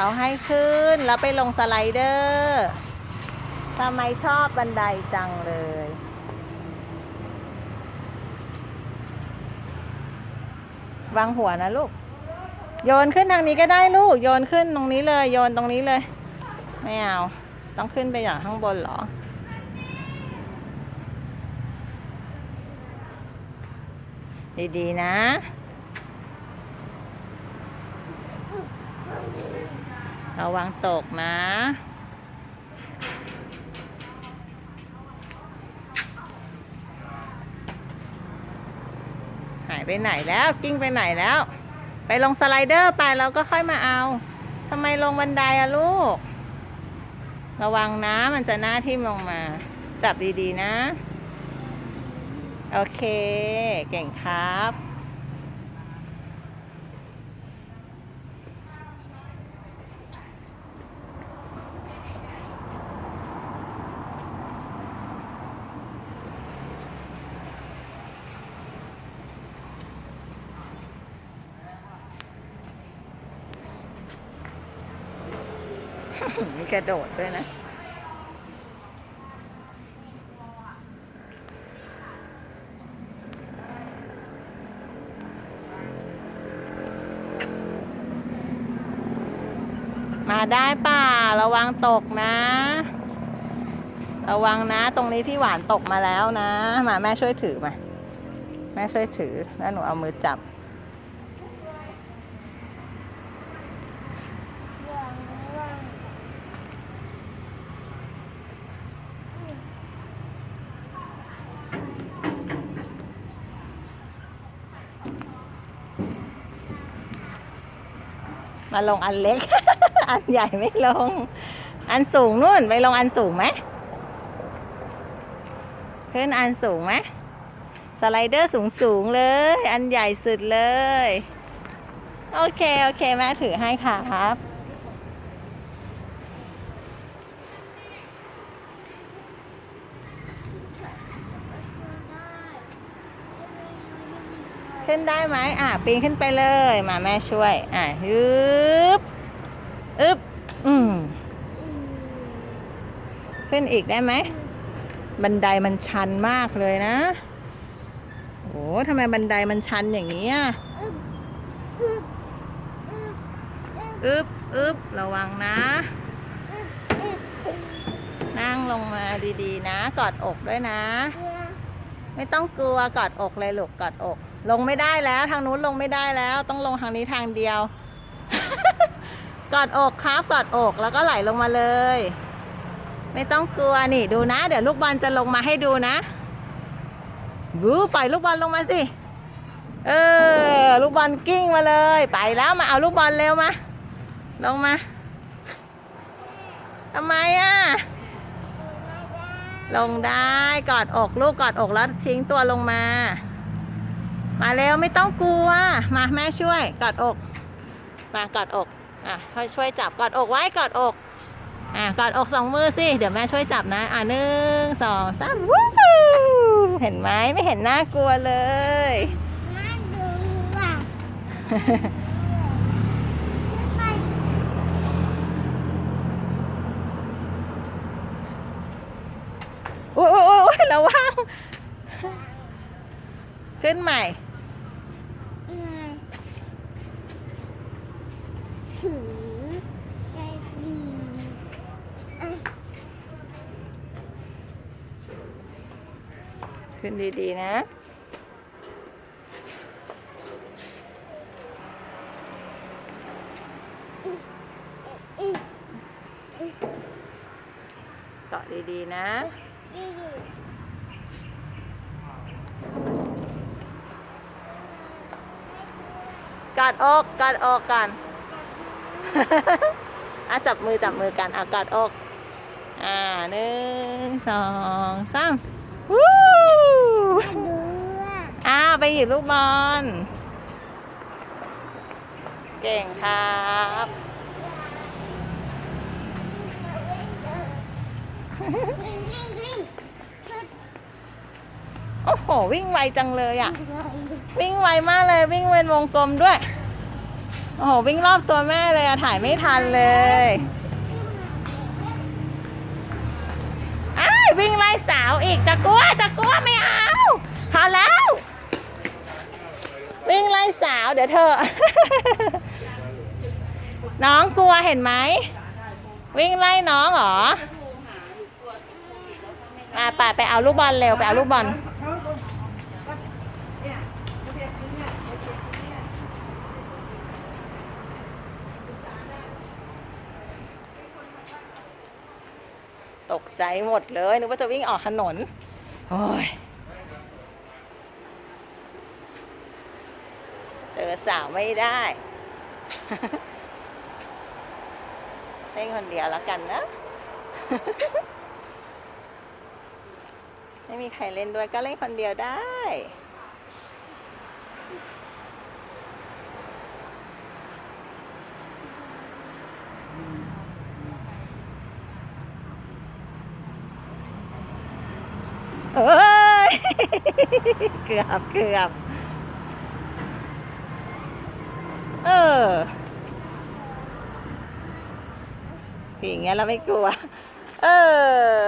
เขาให้ขึ้นแล้วไปลงสไลเดอร์ทำไมชอบบันไดจังเลย วางหัวนะลูก โยนขึ้นทางนี้ก็ได้ลูก โยนขึ้นตรงนี้เลย โยนตรงนี้เลย ไม่เอา ต้องขึ้นไปอย่างข้างบนเหรอดี ๆ นะ ระวังตกนะ หายไปไหนแล้วกิ้งไปไหนแล้ว ไปลงสไลเดอร์ไปแล้วก็ค่อยมาเอาทำไมลงบันไดอะลูก ระวังนะมันจะหน้าทิ่มลงมา จับดีๆนะ โอเค เก่งครับ มีกระโดดด้วยนะ มาได้ป่าระวังตกนะ ระวังนะ ตรงนี้พี่หวานตกมาแล้วนะ มาแม่ช่วยถือมา แม่ช่วยถือ แล้วหนูเอามือจับ มาลงอันเล็ก อันใหญ่ไม่ลง อันสูงนู่นไปลงอันสูงไหมขึ้นอันสูงไหมสไลเดอร์สูงสูงเลย อันใหญ่สุดเลย โอเค โอเค แม่ถือให้ค่ะครับ ขึ้นได้ไหมอะปีนขึ้นไปเลย มาแม่ช่วย อะยึบอึบอืมขึ้นอีกได้ไหม บันไดมันชันมากเลยนะโอ้ทำไมบันไดมันชันอย่างนี้อะอึบอึบระวังนะ นั่งลงมาดีๆนะ กอดอกด้วยนะ ไม่ต้องกลัวกอดอกเลยลูกกอดอก ลงไม่ได้แล้วทางนู้นลงไม่ได้แล้ว ต้องลงทางนี้ทางเดียว กอดอกครับกอดอกแล้วก็ไหลลงมาเลย ไม่ต้องกลัวนี่ดูนะ เดี๋ยวลูกบอลจะลงมาให้ดูนะบูปล่อยลูกบอลลงมาสิเออลูกบอลกิ้งมาเลย ไปแล้วมาเอาลูกบอลเร็วมาลงมาทำไมอะลงได้กอดอกลูกกอดอกแล้วทิ้งตัวลงมา มาเร็วไม่ต้องกลัว มาแม่ช่วย กอดอก มากอดอก อะค่อยช่วยจับกอดอกไว้กอดอก อะกอดอกสองมือสิ เดี๋ยวแม่ช่วยจับนะ อะหนึ่งสองสามวู้เห็นไหมไม่เห็นน่ากลัวเลยโอ้ยโอ้ยโอ้ยระวังขึ้นใหม่ ขึ้นดี ๆ นะเกาะดีๆ นะกอดออกกอดออกกัน อะจับมือจับมือกันอะกอดอก อ่าหนึ่งสองสามวู้อ้าวไปหยิบลูกบอล เก่งครับโอ้โห วิ่งไวจังเลยอะ วิ่งไวมากเลยวิ่งเวนวงกลมด้วย โอ้โหวิ่งรอบตัวแม่เลยอะถ่ายไม่ทันเลยอ้ายวิ่งไล่สาวอีกจะกลัวจะกลัวไม่เอาพอแล้ว วิ่งไล่สาวเดี๋ยวเธอ น้องกลัวเห็นไหม วิ่งไล่น้องเหรอมาไปไปเอาลูกบอลเร็วไปเอาลูกบอล เขาก็เนี่ยเขาเรียกที่เนี่ยเขาเรียกที่เนี่ย ต กใจหมดเลย นึกว่าจะวิ่งออกถนน โอ้ย เจอสาวไม่ได้เล่นคนเดียวแล้วกันนะ ไม่มีใครเล่นด้วยก็เล่นคนเดียวได้ เอ้ยเกือบเกือบเอออย่างเงี้ยเราไม่กลัว เออ